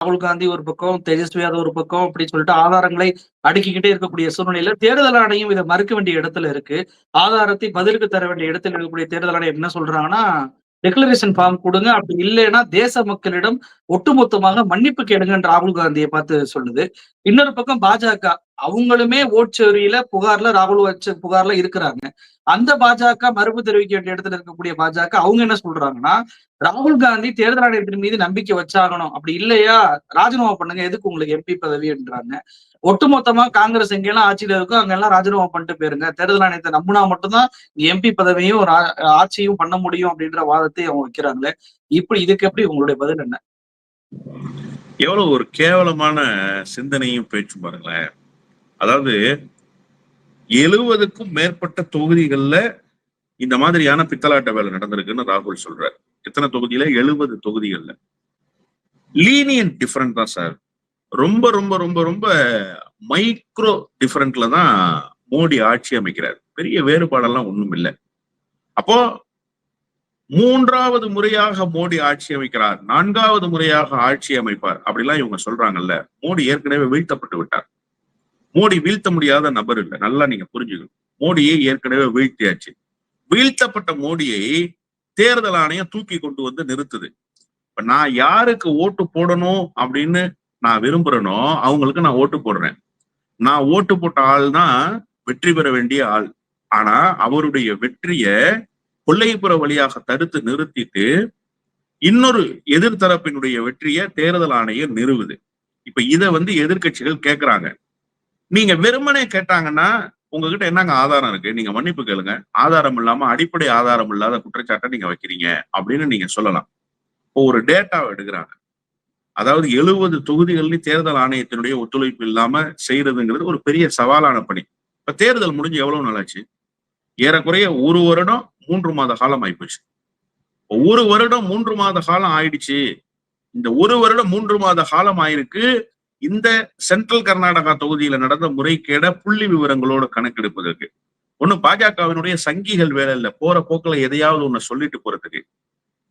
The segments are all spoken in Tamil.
ராகுல் காந்தி ஒரு பக்கம் தேஜஸ்வி யாதவ் ஒரு பக்கம் அப்படின்னு சொல்லிட்டு ஆதாரங்களை அடுக்கிக்கிட்டே இருக்கக்கூடிய சூழ்நிலையில தேர்தல் ஆணையம் இதை மறுக்க வேண்டிய இடத்துல இருக்கு. ஆதாரத்தை பதிலுக்கு தர வேண்டிய இடத்துல இருக்கக்கூடிய தேர்தல் ஆணையம் என்ன சொல்றாங்கன்னா டெக்ளரேஷன் ஃபார்ம் கொடுங்க. அப்படி இல்லைன்னா தேச மக்களிடம் ஒட்டுமொத்தமாக மன்னிப்பு கேளுங்கன்னு ராகுல் காந்தியை பார்த்து சொல்லுது. இன்னொரு பக்கம் பாஜக அவங்களுமே ஓட்சேரியில புகார்ல ராகுல் வச்ச புகார்ல இருக்கிறாங்க. அந்த பாஜக மறுப்பு தெரிவிக்க வேண்டிய இடத்துல இருக்கக்கூடிய பாஜக அவங்க என்ன சொல்றாங்கன்னா ராகுல் காந்தி தேர்தல் ஆணையத்தின் மீது நம்பிக்கை வச்சாகணும். அப்படி இல்லையா? ராஜினாமா பண்ணுங்க. எதுக்கு உங்களுக்கு எம்பி பதவின்றாங்க ஒட்டுமொத்தமா காங்கிரஸ் எங்கெல்லாம் ஆட்சியில இருக்கோ அங்கெல்லாம் ராஜினாமா பண்ணிட்டு போயிருங்க. தேர்தல் ஆணையத்தை நம்பினா மட்டும்தான் எம்பி பதவியும் ஆட்சியும் பண்ண முடியும் அப்படின்ற வாதத்தை அவங்க வைக்கிறாங்களே. இப்படி இதுக்கு எப்படி உங்களுடைய பதில் என்ன? எவ்வளவு ஒரு கேவலமான சிந்தனையும் பேச்சும் பாருங்களேன். அதாவது எழுவதுக்கும் மேற்பட்ட தொகுதிகள்ல இந்த மாதிரியான பித்தலாட்ட வேலை நடந்திருக்குன்னு ராகுல் சொல்றாரு. எத்தனை தொகுதியில? எழுபது தொகுதிகள்ல. லீனியன் டிஃபரண்ட் தான் சார். ரொம்ப ரொம்ப ரொம்ப ரொம்ப மைக்ரோ டிஃபரண்ட்ல தான் மோடி ஆட்சி அமைக்கிறார். பெரிய வேறுபாடெல்லாம் ஒண்ணும் இல்லை. அப்போ மூன்றாவது முறையாக மோடி ஆட்சி அமைக்கிறார். நான்காவது முறையாக ஆட்சி அமைப்பார். அப்படிலாம் இவங்க சொல்றாங்கல்ல. மோடி ஏற்கனவே வீழ்த்தப்பட்டு விட்டார். மோடி வீழ்த்த முடியாத நபர் இல்லை. நல்லா நீங்க புரிஞ்சுக்கணும். மோடியை ஏற்கனவே வீழ்த்தியாச்சு. வீழ்த்தப்பட்ட மோடியை தேர்தல் ஆணையம் தூக்கி கொண்டு வந்து நிறுத்துது. இப்ப நான் யாருக்கு ஓட்டு போடணும் அப்படின்னு நான் விரும்புறேனோ அவங்களுக்கு நான் ஓட்டு போடுறேன். நான் ஓட்டு போட்ட ஆள் தான் வெற்றி பெற வேண்டிய ஆள். ஆனா அவருடைய வெற்றிய கொள்ளைப்புற வழியாக தடுத்து நிறுத்திட்டு இன்னொரு எதிர்த்தரப்பினுடைய வெற்றியை தேர்தல் ஆணையம் நிறுவுது. இப்ப இதை வந்து எதிர்க்கட்சிகள் கேக்குறாங்க. நீங்க வெறுமனே கேட்டாங்கன்னா உங்ககிட்ட என்னங்க ஆதாரம் இருக்கு? நீங்க மன்னிப்பு கேளுங்க. ஆதாரம் இல்லாம அடிப்படை ஆதாரம் இல்லாத குற்றச்சாட்டை நீங்க வைக்கிறீங்க அப்படின்னு நீங்க சொல்லலாம். இப்போ ஒரு டேட்டாவை எடுக்கிறாங்க. அதாவது எழுபது தொகுதிகள்லையும் தேர்தல் ஆணையத்தினுடைய ஒத்துழைப்பு இல்லாம செய்யறதுங்கிறது ஒரு பெரிய சவாலான பணி. இப்ப தேர்தல் முடிஞ்சு எவ்வளவு நாளாச்சு ஏறக்குறைய ஒரு வருடம் மூன்று மாத காலம் ஆயிப்போச்சு. ஒரு வருடம் மூன்று மாத காலம் ஆயிடுச்சு. இந்த ஒரு வருடம் மூன்று மாத காலம் ஆயிருக்கு. இந்த சென்ட்ரல் கர்நாடகா தொகுதியில நடந்த முறைகேட புள்ளி விவரங்களோட கணக்கெடுப்பதற்கு. ஒண்ணு பாஜகவினுடைய சங்கிகள் வேலை இல்ல போற போக்குல எதையாவது ஒண்ணு சொல்லிட்டு போறதுக்கு.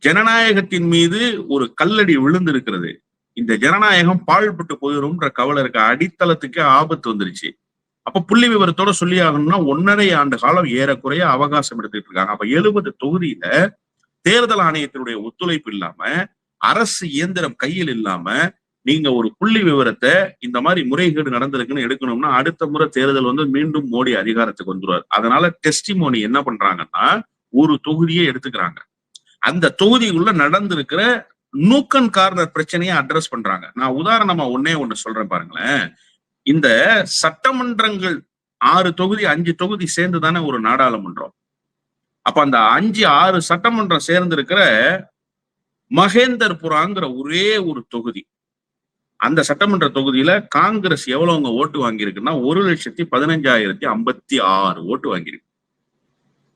ஜனநாயகத்தின் மீது ஒரு கல்லடி விழுந்திருக்கிறது. இந்த ஜனநாயகம் பாழ்பட்டு போயிரும்ன்ற கவலை இருக்க அடித்தளத்துக்கு ஆபத்து வந்துருச்சு. அப்ப புள்ளி விவரத்தோட சொல்லி ஆகணும்னா ஒன்னரை ஆண்டு காலம் ஏறக்குறைய அவகாசம் எடுத்துட்டு இருக்காங்க. அப்ப எழுபது தொகுதியில தேர்தல் ஆணையத்தினுடைய ஒத்துழைப்பு இல்லாம அரசு இயந்திரம் கையில் இல்லாம நீங்க ஒரு புள்ளி விவரத்தை இந்த மாதிரி முறைகேடு நடந்திருக்குன்னு எடுக்கணும்னா அடுத்த முறை தேர்தல் வந்து மீண்டும் மோடி அதிகாரத்துக்கு வந்துருவார். அதனால டெஸ்டிமோனி என்ன பண்றாங்கன்னா ஒரு தொகுதியை எடுத்துக்கிறாங்க. அந்த தொகுதிக்குள்ள நடந்திருக்கிற நூக்கன் கார்னர் பிரச்சனையை அட்ரஸ் பண்றாங்க. நான் உதாரணமா ஒன்னே ஒண்ணு சொல்றேன் பாருங்களேன். இந்த சட்டமன்றங்கள் ஆறு தொகுதி அஞ்சு தொகுதி சேர்ந்து தானே ஒரு நாடாளுமன்றம். அப்ப அந்த அஞ்சு ஆறு சட்டமன்றம் சேர்ந்து இருக்கிற மகேந்தர்புராங்கிற ஒரே ஒரு தொகுதி. அந்த சட்டமன்ற தொகுதியில காங்கிரஸ் எவ்வளவுங்க ஓட்டு வாங்கியிருக்குன்னா ஒரு லட்சத்தி பதினஞ்சாயிரத்தி ஐம்பத்தி ஆறு ஓட்டு வாங்கியிருக்கு.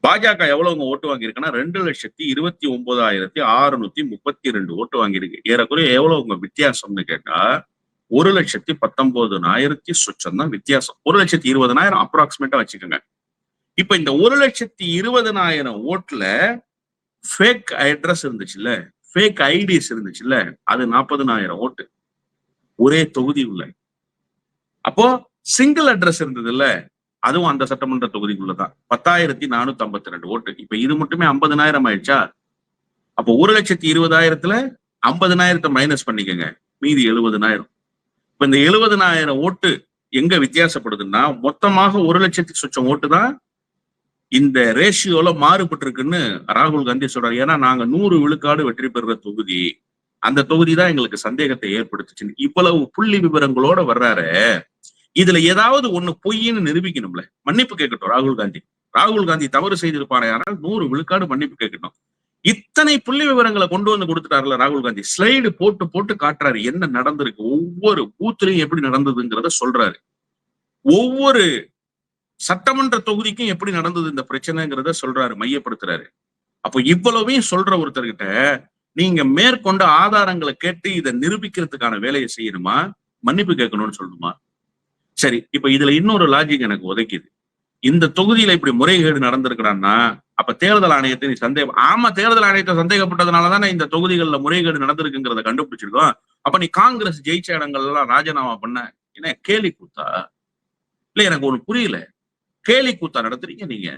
பாஜக எவ்வளவுங்க ஓட்டு வாங்கியிருக்குன்னா ரெண்டு லட்சத்தி இருபத்தி ஒன்பதாயிரத்தி அறுநூத்தி முப்பத்தி ரெண்டு ஓட்டு வாங்கியிருக்கு. ஏறக்குறைய எவ்வளவுங்க வித்தியாசம்னு கேட்டா ஒரு லட்சத்தி பத்தொன்பதுனாயிரத்தி சுச்சம் தான் வித்தியாசம். ஒரு லட்சத்தி இருபதனாயிரம் அப்ராக்சிமேட்டா வச்சுக்கோங்க. இப்ப இந்த ஒரு லட்சத்தி இருபதனாயிரம் ஓட்டுல ஃபேக் அட்ரஸ் இருந்துச்சுல்ல ஃபேக் ஐடிஸ் இருந்துச்சுல்ல அது நாற்பதுனாயிரம் ஓட்டு. ஒரே தொகுதி உள்ள. அப்போ சிங்கிள் அட்ரஸ் இருந்தது இல்ல அதுவும் அந்த சட்டமன்ற தொகுதிக்குள்ளதான். பத்தாயிரத்தி நானூத்தி ஐம்பத்தி ரெண்டு ஓட்டு. இப்ப இது மட்டுமே ஐம்பதனாயிரம் ஆயிடுச்சா? அப்போ ஒரு லட்சத்தி இருபதாயிரத்துல ஐம்பதனாயிரத்தை மைனஸ் பண்ணிக்கோங்க. மீதி எழுபதனாயிரம். இப்ப இந்த எழுபதனாயிரம் ஓட்டு எங்க வித்தியாசப்படுதுன்னா மொத்தமாக ஒரு லட்சத்தி சொச்சம் ஓட்டு தான் இந்த ரேஷியோல மாறுபட்டு இருக்குன்னு ராகுல் காந்தி சொல்றாரு. ஏன்னா நாங்க நூறு விழுக்காடு வெற்றி பெறுற தொகுதி. அந்த தொகுதி தான் எங்களுக்கு சந்தேகத்தை ஏற்படுத்துச்சு இவ்வளவு புள்ளி விவரங்களோட வர்றாரு. இதுல ஏதாவது ஒண்ணு பொய்ன்னு நிரூபிக்கணும்ல. மன்னிப்பு கேட்கட்டும் ராகுல் காந்தி. ராகுல் காந்தி தவறு செய்திருப்பாரு யாரால் நூறு விழுக்காடு மன்னிப்பு கேட்கட்டும். இத்தனை புள்ளி விவரங்களை கொண்டு வந்து கொடுத்துட்டாருல ராகுல் காந்தி. ஸ்லைடு போட்டு போட்டு காட்டுறாரு என்ன நடந்திருக்கு. ஒவ்வொரு பூத்துலையும் எப்படி நடந்ததுங்கிறத சொல்றாரு. ஒவ்வொரு சட்டமன்ற தொகுதிக்கும் எப்படி நடந்தது இந்த பிரச்சனைங்கிறத சொல்றாரு மையப்படுத்துறாரு. அப்போ இவ்வளவையும் சொல்ற ஒருத்தர்கிட்ட நீங்க மேற்கொண்ட ஆதாரங்களை கேட்டு இதை நிரூபிக்கிறதுக்கான வேலையை செய்யணுமா? மன்னிப்பு கேட்கணும்னு சொல்லணுமா? சரி இப்ப இதுல இன்னொரு லாஜிக் எனக்கு உதைக்குது. இந்த தொகுதியில இப்படி முறைகேடு நடந்திருக்கிறான்னா அப்ப தேர்தல் ஆணையத்தை நீ சந்தேகம் ஆமா தேர்தல் ஆணையத்தை சந்தேகப்பட்டதுனால தானே இந்த தொகுதிகளில் முறைகேடு நடந்திருக்குங்கிறத கண்டுபிடிச்சிருக்கோம். அப்ப நீ காங்கிரஸ் ஜெயிச்ச இடங்கள் எல்லாம் ராஜினாமா பண்ண என்ன கேலி கூத்தா? இல்ல எனக்கு ஒண்ணு புரியல. கேலி கூத்தா நடத்துறீங்க நீங்க?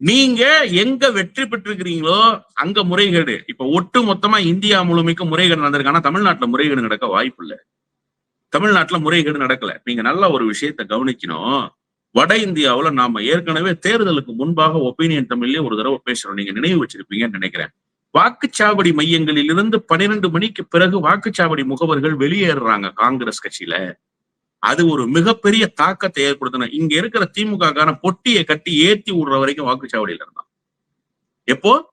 நீங்க எங்க வெற்றி பெற்றிருக்கிறீங்களோ அங்க முறைகேடு. இப்ப ஒட்டு மொத்தமா இந்தியா முழுமைக்கும் முறைகேடு நடந்திருக்கு. தமிழ்நாட்டுல முறைகேடு நடக்க வாய்ப்பு இல்ல. தமிழ்நாட்டுல முறைகேடு நடக்கல. நீங்க நல்ல ஒரு விஷயத்த கவனிக்கணும். வட இந்தியாவுல நாம ஏற்கனவே தேர்தலுக்கு முன்பாக ஒப்பீனியன் தமிழ்லயே ஒரு தடவை பேசுறோம். நீங்க நினைவு வச்சிருப்பீங்கன்னு நினைக்கிறேன். வாக்குச்சாவடி மையங்களிலிருந்து பன்னிரண்டு மணிக்கு பிறகு வாக்குச்சாவடி முகவர்கள் வெளியேறுறாங்க காங்கிரஸ் கட்சியில. அது ஒரு மிகப்பெரிய தாக்கத்தை ஏற்படுத்தின. இங்க இருக்கிற திமுக பொட்டியை கட்டி ஏத்தி விடுற வரைக்கும் வாக்குச்சாவடியில இருந்தான். எப்போ?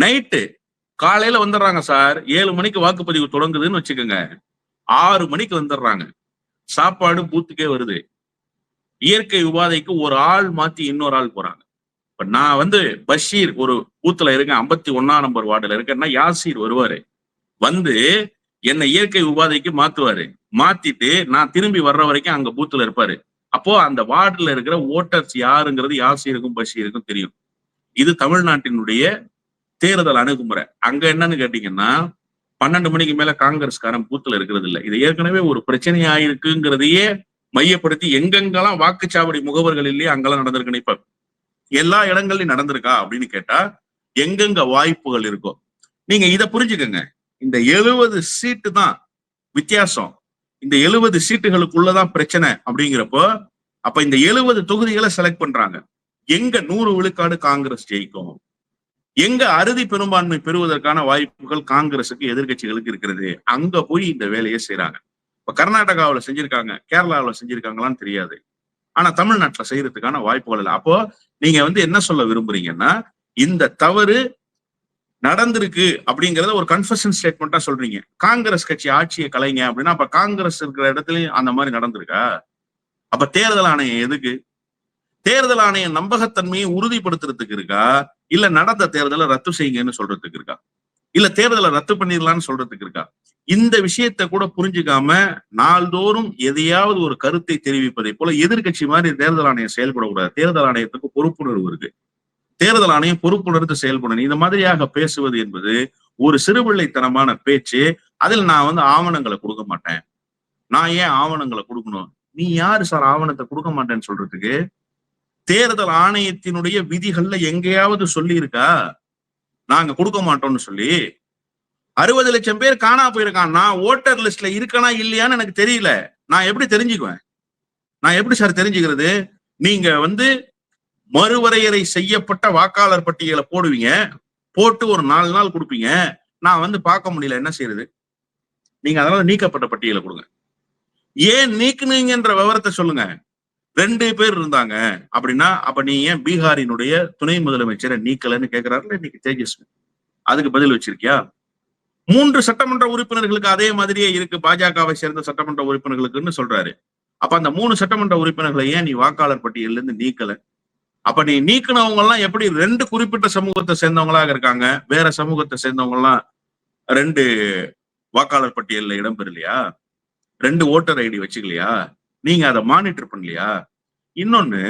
நைட்டு. காலையில வந்துடுறாங்க சார். ஏழு மணிக்கு வாக்குப்பதிவு தொடங்குதுன்னு வச்சுக்கோங்க. ஆறு மணிக்கு வந்துடுறாங்க. சாப்பாடு பூத்துக்கே வருது. இயற்கை உபாதைக்கு ஒரு ஆள் மாத்தி இன்னொரு ஆள் போறாங்க. இப்ப நான் வந்து பஷீர் ஒரு பூத்துல இருக்கேன் ஐம்பத்தி ஒன்னா நம்பர் வார்டுல இருக்கேன்னா யாசீர் வருவாரு. வந்து என்னை இயற்கை உபாதைக்கு மாத்துவாரு. மாத்திட்டு நான் திரும்பி வர்ற வரைக்கும் அங்க பூத்துல இருப்பாரு. அப்போ அந்த வார்டுல இருக்கிற ஓட்டர்ஸ் யாருங்கிறது யாசிருக்கும் பஷீருக்கும் தெரியும். இது தமிழ்நாட்டினுடைய தேர்தல் அணுகுமுறை. அங்க என்னன்னு கேட்டீங்கன்னா பன்னெண்டு மணிக்கு மேல காங்கிரஸ்காரன் பூத்துல இருக்கிறது இல்லை. இது ஏற்கனவே ஒரு பிரச்சனையா இருக்குங்கிறதையே மையப்படுத்தி எங்கெங்கெல்லாம் வாக்குச்சாவடி முகவர்கள் இல்லையே அங்கெல்லாம் நடந்திருக்குன்னு இப்ப எல்லா இடங்கள்லயும் நடந்திருக்கா அப்படின்னு கேட்டா எங்கெங்க வாய்ப்புகள் இருக்கோ. நீங்க இத புரிஞ்சுக்கங்க. இந்த எழுபது சீட்டு தான் வித்தியாசம். இந்த எழுபது சீட்டுகளுக்குள்ளதான் பிரச்சனை அப்படிங்கிறப்போ அப்ப இந்த எழுபது தொகுதிகளை செலக்ட் பண்றாங்க. எங்க நூறு விழுக்காடு காங்கிரஸ் ஜெயிக்கும்? எங்க அறுதி பெரும்பான்மை பெறுவதற்கான வாய்ப்புகள் காங்கிரசுக்கு எதிர்கட்சிகளுக்கு இருக்கிறது? அங்க போய் இந்த வேலையை செய்யறாங்க இப்ப கர்நாடகாவுல செஞ்சிருக்காங்க கேரளாவுல செஞ்சிருக்காங்களான்னு தெரியாது. ஆனா தமிழ்நாட்டுல செய்யறதுக்கான வாய்ப்புகள் இல்லை. அப்போ நீங்க வந்து என்ன சொல்ல விரும்புறீங்கன்னா இந்த தவறு நடந்திருக்கு அப்படிங்கறத ஒரு கன்ஃபஷன் ஸ்டேட்மெண்ட்டா சொல்றீங்க. காங்கிரஸ் கட்சி ஆட்சியை கலைங்க அப்படின்னா அப்ப காங்கிரஸ் இருக்கிற இடத்துலயும் அந்த மாதிரி நடந்திருக்கா? அப்ப தேர்தல் ஆணையம் எதுக்கு? தேர்தல் ஆணையம் நம்பகத்தன்மையை உறுதிப்படுத்துறதுக்கு இருக்கா? இல்ல நடந்த தேர்தலை ரத்து செய்யுங்கன்னு சொல்றதுக்கு இருக்கா? இல்ல தேர்தலை ரத்து பண்ணிடலாம்னு சொல்றதுக்கு இருக்கா? இந்த விஷயத்த கூட புரிஞ்சுக்காம நாள்தோறும் எதையாவது ஒரு கருத்தை தெரிவிப்பதை போல எதிர்கட்சி மாதிரி தேர்தல் ஆணையம் செயல்படக்கூடாது. தேர்தல் ஆணையத்துக்கு பொறுப்புணர்வு இருக்கு. தேர்தல் ஆணையம் பொறுப்புணர்ந்து செயல்படணும். இந்த மாதிரியாக பேசுவது என்பது ஒரு சிறுபிள்ளைத்தனமான பேச்சு. அதில் நான் வந்து ஆவணங்களை கொடுக்க மாட்டேன். நான் ஏன் ஆவணங்களை கொடுக்கணும்? நீ யாரு சார் ஆவணத்தை கொடுக்க மாட்டேன்னு சொல்றதுக்கு? தேர்தல் ஆணையத்தினுடைய விதிகள்ல எங்கேயாவது சொல்லி இருக்கா நாங்க கொடுக்க மாட்டோம்னு சொல்லி. அறுபது லட்சம் பேர் காணா போயிருக்கான். நான் ஓட்டர் லிஸ்ட்ல இருக்கனா இல்லையான்னு எனக்கு தெரியல. நான் எப்படி தெரிஞ்சுக்குவேன்? நான் எப்படி சார் தெரிஞ்சுக்கிறது? நீங்க வந்து மறுவரையறை செய்யப்பட்ட வாக்காளர் பட்டியலை போடுவீங்க. போட்டு ஒரு நாலு நாள் கொடுப்பீங்க. நான் வந்து பார்க்க முடியல. என்ன செய்யறது? நீங்க அதனால நீக்கப்பட்ட பட்டியலை கொடுங்க. ஏன் நீக்குனீங்கன்ற விவரத்தை சொல்லுங்க. ரெண்டு பேர் இருந்தாங்க அப்படின்னா அப்ப நீ ஏன் பீகாரினுடைய துணை முதலமைச்சரை நீக்கலன்னு கேக்குறாருல இன்னைக்கு தேஜஸ்வி அதுக்கு பதில் வச்சிருக்கியா? மூன்று சட்டமன்ற உறுப்பினர்களுக்கு அதே மாதிரியே இருக்கு. பாஜகவை சேர்ந்த சட்டமன்ற உறுப்பினர்களுக்குன்னு சொல்றாரு. அப்ப அந்த மூணு சட்டமன்ற உறுப்பினர்களை ஏன் நீ வாக்காளர் பட்டியல்ல இருந்து நீக்கல? அப்ப நீ நீக்கினவங்க எல்லாம் எப்படி ரெண்டு குறிப்பிட்ட சமூகத்தை சேர்ந்தவங்களாக இருக்காங்க? வேற சமூகத்தை சேர்ந்தவங்க எல்லாம் ரெண்டு வாக்காளர் பட்டியலில் இடம்பெறலையா ரெண்டு ஓட்டர் ஐடி வச்சுக்கலையா? நீங்க அதை மானிட்டர் பண்ணலையா? இன்னொன்னு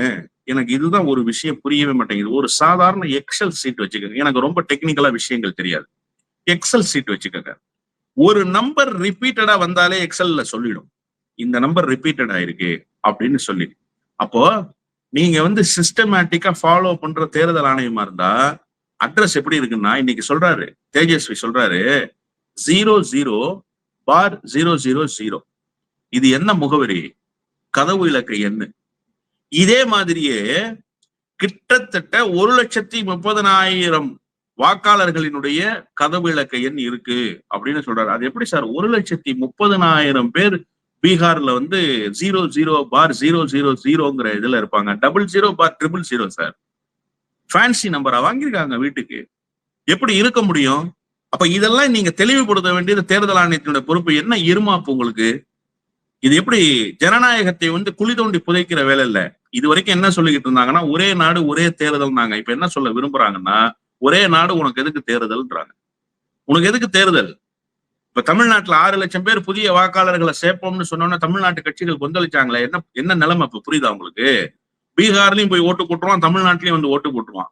எனக்கு இதுதான் ஒரு விஷயம் புரியவே மாட்டேங்குது. ஒரு சாதாரண எக்ஸல் சீட் வச்சுக்கோங்க. எனக்கு ரொம்ப டெக்னிக்கலா விஷயங்கள் தெரியாது. எக்ஸல் சீட் வச்சுக்கோங்க. ஒரு நம்பர் ரிப்பீட்டடா வந்தாலே எக்ஸல்ல சொல்லிடும். இந்த நம்பர் ரிப்பீட்டட் ஆயிருக்கு அப்படின்னு சொல்லி. அப்போ நீங்க வந்து சிஸ்டமேட்டிக்கா ஃபாலோ பண்ற தேர்தல் ஆணையமா இருந்தா அட்ரஸ் எப்படி இருக்குன்னா இன்னைக்கு சொல்றாரு தேஜஸ்வி சொல்றாரு zero zero bar zero zero zero இது என்ன முகவரி? கதவு இலக்கு எண்ணு இதே மாதிரியே கிட்டத்தட்ட ஒரு லட்சத்தி முப்பதனாயிரம் வாக்காளர்களினுடைய கதவு இலக்க எண் இருக்கு அப்படின்னு சொல்றாரு. அது எப்படி சார்? ஒரு லட்சத்தி முப்பதனாயிரம் பேர் பீகார்ல வந்து zero zero bar zero zero ஜீரோங்கிற இதுல இருப்பாங்க. Double zero bar triple zero sir fancy நம்பரா வாங்கியிருக்காங்க வீட்டுக்கு. எப்படி இருக்க முடியும்? அப்ப இதெல்லாம் நீங்க தெளிவுபடுத்த வேண்டியது தேர்தல் ஆணையத்தினுடைய பொறுப்பு. என்ன இருமாப்பு உங்களுக்கு? இது எப்படி ஜனநாயகத்தை வந்து குழி தோண்டி புதைக்கிற வேலை இல்ல. இது வரைக்கும் என்ன சொல்லிக்கிட்டு இருந்தாங்கன்னா ஒரே நாடு ஒரே தேர்தல்னாங்க இப்ப என்ன சொல்ல விரும்புறாங்கன்னா ஒரே நாடு உனக்கு எதுக்கு தேர்தல்ன்றாங்க. உனக்கு எதுக்கு தேர்தல்? இப்ப தமிழ்நாட்டுல ஆறு லட்சம் பேர் புதிய வாக்காளர்களை சேர்ப்போம்னு சொன்னோன்னா தமிழ்நாட்டு கட்சிகள் கொந்தளிச்சாங்களே? என்ன என்ன நிலைமை இப்ப புரியுதா உங்களுக்கு? பீகார்லயும் போய் ஓட்டு போட்டுருவான் தமிழ்நாட்டிலயும் வந்து ஓட்டு போட்டுருவான்.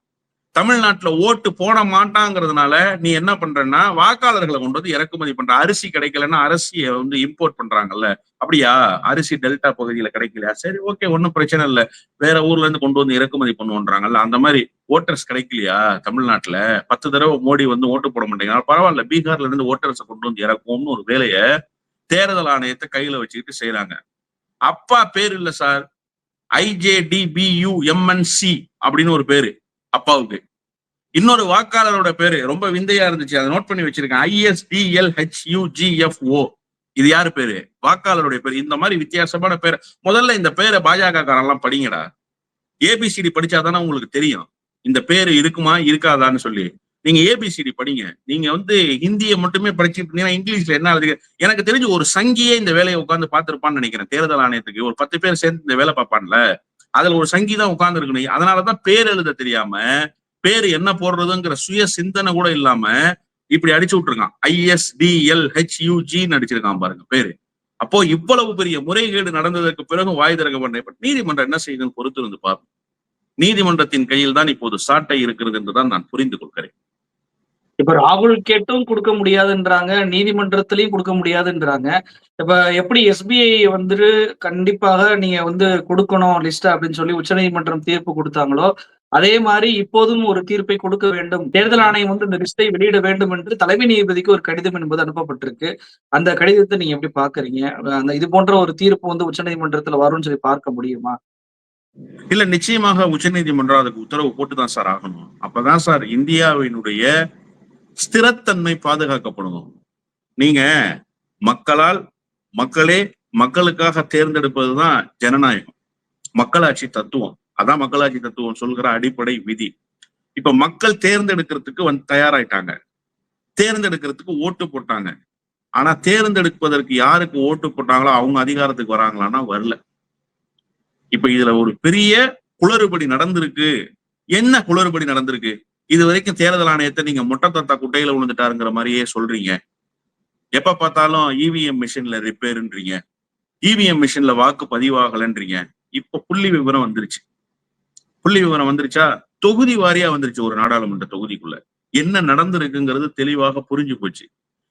தமிழ்நாட்டுல ஓட்டு போட மாட்டாங்கிறதுனால நீ என்ன பண்றன்னா வாக்காளர்களை கொண்டு வந்து இறக்குமதி பண்ற. அரிசி கிடைக்கலன்னா அரிசியை வந்து இம்போர்ட் பண்றாங்கல்ல. அப்படியா? அரிசி டெல்டா பகுதியில கிடைக்கலையா? சரி ஓகே ஒன்றும் பிரச்சனை இல்லை. வேற ஊர்ல இருந்து கொண்டு வந்து இறக்குமதி பண்ணுவோன்றாங்கல்ல. அந்த மாதிரி ஓட்டர்ஸ் கிடைக்கலையா தமிழ்நாட்டுல? பத்து தடவை மோடி வந்து ஓட்டு போட மாட்டேங்கிறாங்க. பரவாயில்ல பீகார்ல இருந்து ஓட்டர்ஸை கொண்டு வந்து இறக்கும்னு ஒரு வேலையை தேர்தல் ஆணையத்தை கையில வச்சுக்கிட்டு செய்யறாங்க அப்பா பேர் இல்ல சார். ஐஜேடிபியூஎம்என்சி அப்படின்னு ஒரு பேரு. அப்பாவுக்கு. இன்னொரு வாக்காளரோட பேரு ரொம்ப விந்தையா இருந்துச்சு. அதை நோட் பண்ணி வச்சிருக்கேன். ஐஎஸ்டிஎல் ஹெச்யூஜிஎஃப்ஓ இது யாரு பேரு? வாக்காளருடைய பேரு. இந்த மாதிரி வித்தியாசமான பேர். முதல்ல இந்த பேரை பாஜக காரெல்லாம் படிங்கடா. ஏபிசிடி படிச்சாதானே உங்களுக்கு தெரியும். இந்த பேரு இருக்குமா இருக்காதான்னு சொல்லி. நீங்க ஏபிசிடி படிங்க. நீங்க வந்து ஹிந்தியை மட்டுமே படிச்சுட்டு இருந்தீங்கன்னா இங்கிலீஷ்ல என்ன எழுதுங்க எனக்கு தெரிஞ்சு ஒரு சங்கியே இந்த வேலையை உட்காந்து பாத்துருப்பான்னு நினைக்கிறேன். தேர்தல் ஆணையத்துக்கு. ஒரு பத்து பேர் சேர்ந்து இந்த வேலை பார்ப்பான்ல. அதுல ஒரு சங்கி தான் உட்கார்ந்து இருக்கணும் அதனாலதான் பேர் எழுத தெரியாம பேர் என்ன போடுறதுங்கிற சுய சிந்தனை கூட இல்லாம இப்படி அடிச்சு விட்டுருக்கான். ஐஎஸ்டிஎல் ஹெச்யூஜின்னு அடிச்சிருக்கான் பாருங்க பேரு. அப்போ இவ்வளவு பெரிய முறைகேடு நடந்ததற்கு பிறகு வாய் திறக்க பண்ண நீதிமன்றம் என்ன செய்யுதுன்னு பொறுத்து இருந்து பார்ப்போம். நீதிமன்றத்தின் கையில் தான் இப்போது சாட்டை இருக்கிறது என்றுதான் நான் புரிந்து கொள்கிறேன். இப்ப ராகுல் கேட்டும் கொடுக்க முடியாதுன்றாங்க நீதிமன்றத்திலையும் கொடுக்க முடியாதுன்றாங்க. இப்ப எப்படி எஸ்பிஐ வந்துட்டு கண்டிப்பாக நீங்க வந்து கொடுக்கணும் லிஸ்ட் அப்படின்னு சொல்லி உச்சநீதிமன்றம் தீர்ப்பு கொடுத்தாங்களோ அதே மாதிரி இப்போதும் ஒரு தீர்ப்பை கொடுக்க வேண்டும். தேர்தல் ஆணையம் வந்து இந்த லிஸ்டை வெளியிட வேண்டும் என்று தலைமை நீதிபதிக்கு ஒரு கடிதம் என்பது அனுப்பப்பட்டிருக்கு. அந்த கடிதத்தை நீங்க எப்படி பாக்குறீங்க அந்த இது போன்ற ஒரு தீர்ப்பு வந்து உச்சநீதிமன்றத்துல வரும்னு சொல்லி பார்க்க முடியுமா? இல்ல நிச்சயமாக உச்சநீதிமன்றம் அதுக்கு உத்தரவு போட்டுதான் சார் ஆகணும். அப்பதான் சார் இந்தியாவினுடைய ஸ்திரத்தன்மை பாதுகாக்கப்படணும் நீங்க மக்களால் மக்களே மக்களுக்காக தேர்ந்தெடுப்பதுதான் ஜனநாயகம். மக்களாட்சி தத்துவம். அதான் மக்களாட்சி தத்துவம் சொல்கிற அடிப்படை விதி. இப்ப மக்கள் தேர்ந்தெடுக்கிறதுக்கு வந்து தயாராயிட்டாங்க. தேர்ந்தெடுக்கிறதுக்கு ஓட்டு போட்டாங்க. ஆனா தேர்ந்தெடுப்பதற்கு யாருக்கு ஓட்டு போட்டாங்களோ அவங்க அதிகாரத்துக்கு வராங்களான்னா வரல. இப்ப இதுல ஒரு பெரிய குளறுபடி நடந்திருக்கு. என்ன குளறுபடி நடந்திருக்கு? இது வரைக்கும் தேர்தல் ஆணையத்தை நீங்க முட்டை தத்தா குட்டையில விழுந்துட்டாருங்கிற மாதிரியே சொல்றீங்க. எப்ப பார்த்தாலும் இவிஎம் மிஷின்ல ரிப்பேர்ன்றீங்க இவிஎம் மிஷின்ல வாக்கு பதிவாகலன்றீங்க. இப்ப புள்ளி விவரம் வந்துருச்சு. புள்ளி விவரம் வந்துருச்சா? தொகுதி வாரியா வந்துருச்சு ஒரு நாடாளுமன்ற தொகுதிக்குள்ள. என்ன நடந்திருக்குங்கிறது தெளிவாக புரிஞ்சு போச்சு.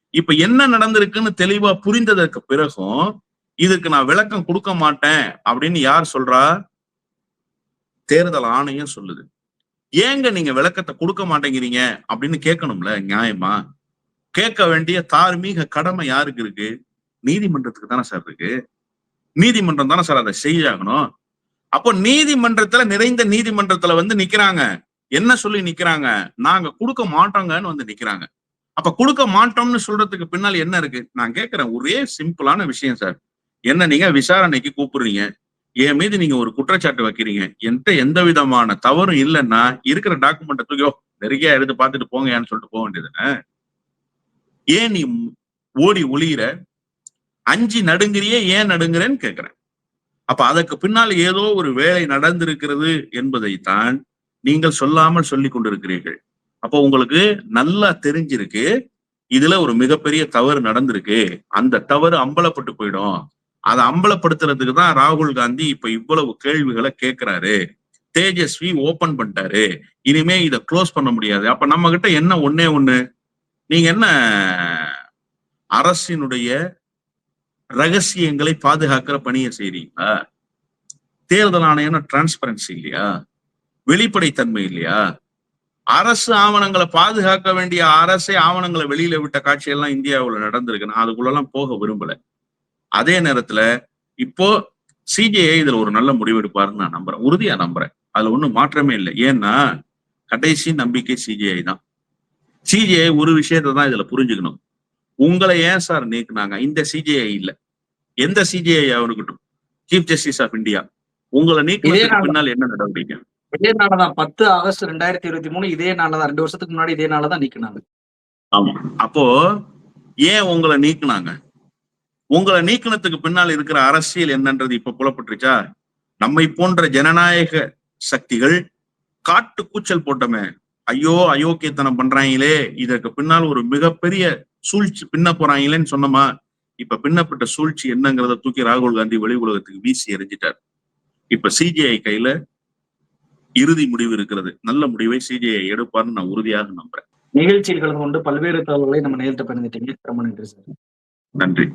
இப்ப என்ன நடந்திருக்குன்னு தெளிவா புரிந்ததற்கு பிறகும் இதுக்கு நான் விளக்கம் கொடுக்க மாட்டேன் அப்படின்னு யார் சொல்றா? தேர்தல் ஆணையம் சொல்லுது. ஏங்க நீங்க விளக்கத்தை கொடுக்க மாட்டேங்கிறீங்க? அப்படின்னு கேட்கணும்ல நியாயமா? கேட்க வேண்டிய தார்மீக கடமை யாருக்கு இருக்கு? நீதிமன்றத்துக்கு தானே சார் இருக்கு. நீதிமன்றம் தானே சார் அதை செய்யாகணும். அப்போ நீதிமன்றத்துல நிறைந்த நீதிமன்றத்துல வந்து நிக்கிறாங்க. என்ன சொல்லி நிக்கிறாங்க? நாங்க கொடுக்க மாட்டோங்கன்னு வந்து நிக்கிறாங்க. அப்ப கொடுக்க மாட்டோம்னு சொல்றதுக்கு பின்னால் என்ன இருக்கு? நான் கேட்கிறேன் ஒரே சிம்பிளான விஷயம் சார். என்ன நீங்க விசாரணைக்கு கூப்பிடுறீங்க? என் மீது நீங்க ஒரு குற்றச்சாட்டு வைக்கிறீங்க. என்கிட்ட எந்த விதமான தவறும் இல்லைன்னா இருக்கிற டாக்குமெண்ட்டை தூக்கியோ நெருங்கியா எடுத்து பார்த்துட்டு போங்கன்னு சொல்லிட்டு போக வேண்டியதுன்னு ஏன் நீ ஓடி ஒளியிற? அஞ்சு நடுங்கிறியே ஏன் நடுங்குறேன்னு கேட்கிறேன் அப்ப அதற்கு பின்னால் ஏதோ ஒரு வேலை நடந்திருக்கிறது என்பதைத்தான் நீங்கள் சொல்லாமல் சொல்லி கொண்டிருக்கிறீர்கள். அப்போ உங்களுக்கு நல்லா தெரிஞ்சிருக்கு. இதுல ஒரு மிகப்பெரிய தவறு நடந்திருக்கு. அந்த தவறு அம்பலப்பட்டு போயிடும். அதை அம்பலப்படுத்துறதுக்கு தான் ராகுல் காந்தி இப்ப இவ்வளவு கேள்விகளை கேட்கிறாரு தேஜஸ்வி ஓபன் பண்ணிட்டாரு. இனிமே இதை க்ளோஸ் பண்ண முடியாது. அப்ப நம்ம கிட்ட என்ன ஒன்னே ஒண்ணு? நீங்க என்ன அரசினுடைய ரகசியங்களை பாதுகாக்கிற பணியை செய்றீங்களா? தேர்தல் ஆணையம் டிரான்ஸ்பரன்சி இல்லையா? வெளிப்படைத்தன்மை இல்லையா? அரசு ஆவணங்களை பாதுகாக்க வேண்டிய அரசே ஆவணங்களை வெளியில விட்ட காட்சியெல்லாம் இந்தியாவில் நடந்திருக்கு நான் அதுக்குள்ளெல்லாம் போக விரும்பலை. அதே நேரத்துல இப்போ சிஜிஐ இதுல ஒரு நல்ல முடிவெடுப்பாருன்னு நான் நம்புறேன். உறுதியா நம்புறேன். அதுல ஒண்ணும் மாற்றமே இல்லை. ஏன்னா கடைசி நம்பிக்கை சிஜிஐ தான். சிஜிஐ ஒரு விஷயத்தை தான் இதுல புரிஞ்சுக்கணும். உங்களை ஏன் சார் நீக்குனாங்க? இந்த சிஜிஐ இல்ல. எந்த சிஜிஐ இருக்கட்டும் சீஃப் ஜஸ்டிஸ் ஆஃப் இந்தியா உங்களை நீக்கினதுக்கு பின்னால் என்ன நடவடிக்கை? இதே நாளதான் பத்து ஆகஸ்ட் ரெண்டாயிரத்தி இருபத்தி மூணு இதே நாளதான் ரெண்டு வருஷத்துக்கு முன்னாடி இதே நாளதான் நீக்கினாங்க. ஆமா. அப்போ ஏன் உங்களை நீக்குனாங்க? உங்களை நீக்கினத்துக்கு பின்னால் இருக்கிற அரசியல் என்னன்றது இப்ப புலப்பட்டுருச்சா? நம்மை போன்ற ஜனநாயக சக்திகள் காட்டு கூச்சல் போட்டோமே. ஐயோ அயோக்கியத்தனம் பண்றாங்களே. இதற்கு பின்னால் ஒரு மிகப்பெரிய சூழ்ச்சி பின்ன போறாங்களேன்னு சொன்னோமா? இப்ப பின்னப்பட்ட சூழ்ச்சி என்னங்கிறத தூக்கி ராகுல் காந்தி வெளி உலகத்துக்கு வீசி எறிஞ்சிட்டார். இப்ப சிஜிஐ கையில இறுதி முடிவு இருக்கிறது. நல்ல முடிவை சிஜிஐ எடுப்பார்னு நான் உறுதியாக நம்புறேன். நிகழ்ச்சிகள் கலந்து கொண்டு பல்வேறு தகவல்களை நம்ம நேரிட்ட பண்ணிட்டீங்க ரொம்ப நன்றி சார். நன்றி.